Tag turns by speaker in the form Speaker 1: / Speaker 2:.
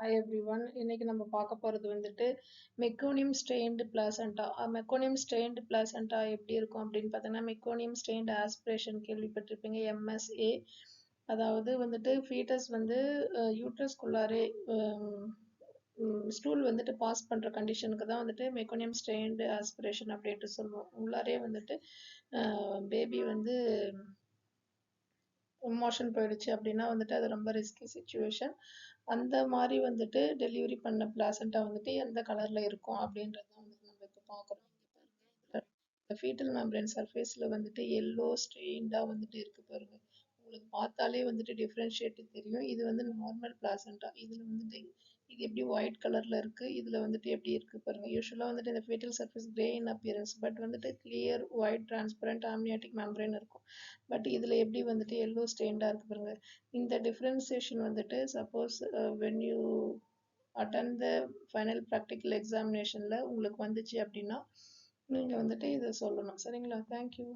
Speaker 1: Hi everyone இன்னைக்கு நம்ம பார்க்க போகிறது வந்துட்டு meconium stained placenta meconium stained placenta எப்படி இருக்கும் அப்படின்னு பார்த்தீங்கன்னா மெக்கோனியம் ஸ்ட்ரெயின்டு ஆஸ்பிரேஷன் கேள்விப்பட்டிருப்பீங்க எம்எஸ்ஏ அதாவது வந்துட்டு ஃபீட்டஸ் வந்து யூட்ரஸ்குள்ளாரே ஸ்டூல் வந்துட்டு பாஸ் பண்ணுற கண்டிஷனுக்கு தான் வந்துட்டு மெக்கோனியம் ஸ்ட்ரெயின்டு ஆஸ்பிரேஷன் அப்படின்ட்டு சொல்லுவோம். உள்ளாரே வந்துட்டு பேபி வந்து எமோஷன் போயிடுச்சு அப்படின்னா வந்துட்டு அது ரொம்ப ரிஸ்கி சுச்சுவேஷன் அந்த மாதிரி வந்துட்டு டெலிவரி பண்ண பிளாசண்டா வந்துட்டு எந்த கலரில் இருக்கும் அப்படின்றத வந்துட்டு நம்ம இப்போ பார்க்குறோம். ஃபீட்டல் மெம்பரேன் சர்ஃபேஸில் வந்துட்டு எல்லோ ஸ்ட்ரெயின்டாக வந்துட்டு இருக்கு பாருங்க. உங்களுக்கு பார்த்தாலே வந்துட்டு டிஃப்ரென்ஷியேட் தெரியும். இது வந்து நார்மல் பிளாசண்டா இதில் வந்துட்டு இது எப்படி ஒயிட் கலரில் இருக்குது இதில் வந்துட்டு எப்படி இருக்குது பாருங்கள் யூஸ்வலாக வந்துட்டு இந்த fatal surface grey in appearance but வந்துட்டு clear white transparent amniotic membrane இருக்கும். பட் இதில் எப்படி வந்துட்டு எல்லோ ஸ்டெயின்டாக இருக்குது பாருங்கள் இந்த டிஃப்ரென்சியேஷன் வந்துட்டு suppose when you attain the final practical எக்ஸாமினேஷனில் உங்களுக்கு வந்துச்சு அப்படின்னா நீங்கள் வந்துட்டு இதை சொல்லணும். சரிங்களா? தேங்க்யூ